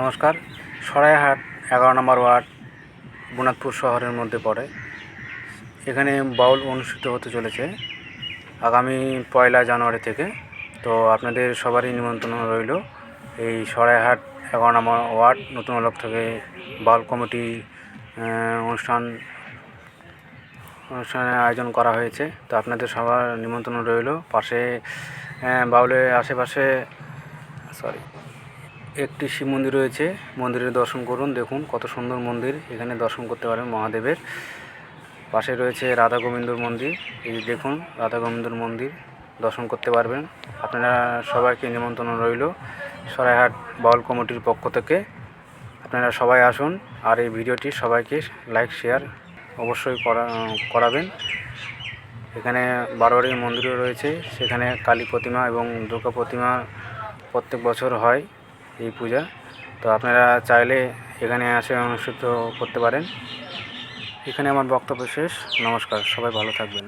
নমস্কার। সরাইহাট, এগারো নম্বর ওয়ার্ড, বুনাদপুর শহরের মধ্যে পড়ে। এখানে বাউল অনুষ্ঠিত হতে চলেছে আগামী পয়লা জানুয়ারি থেকে। তো আপনাদের সবারই নিমন্ত্রণ রইল এই সরাইহাট, এগারো নম্বর ওয়ার্ড, নতুন আলোক থেকে বাউল কমিটি অনুষ্ঠান, অনুষ্ঠানের আয়োজন করা হয়েছে। তো আপনাদের সবার নিমন্ত্রণ রইল। পাশে বাউলের আশেপাশে সরি একটি শিব মন্দির রয়েছে। মন্দিরের দর্শন করুন, দেখুন কত সুন্দর মন্দির। এখানে দর্শন করতে পারেন মহাদেবের। পাশে রয়েছে রাধা গোবিন্দর মন্দির। এই দেখুন, রাধা গোবিন্দর মন্দির, দর্শন করতে পারবেন। আপনারা সবাইকে নিমন্ত্রণ রইল সরাইহাট বাউল কমিটির পক্ষ থেকে। আপনারা সবাই আসুন আর এই ভিডিওটি সবাইকে লাইক, শেয়ার অবশ্যই করা, করাবেন। এখানে বারোয়ারি মন্দিরও রয়েছে। সেখানে কালী প্রতিমা এবং দুর্গা প্রতিমা প্রত্যেক বছর হয়। এই পূজা। তো আপনারা চাইলে এখানে আসে অনুষ্ঠিত করতে পারেন। এখানে আমার বক্তব্য শেষ। নমস্কার। সবাই ভালো থাকবেন।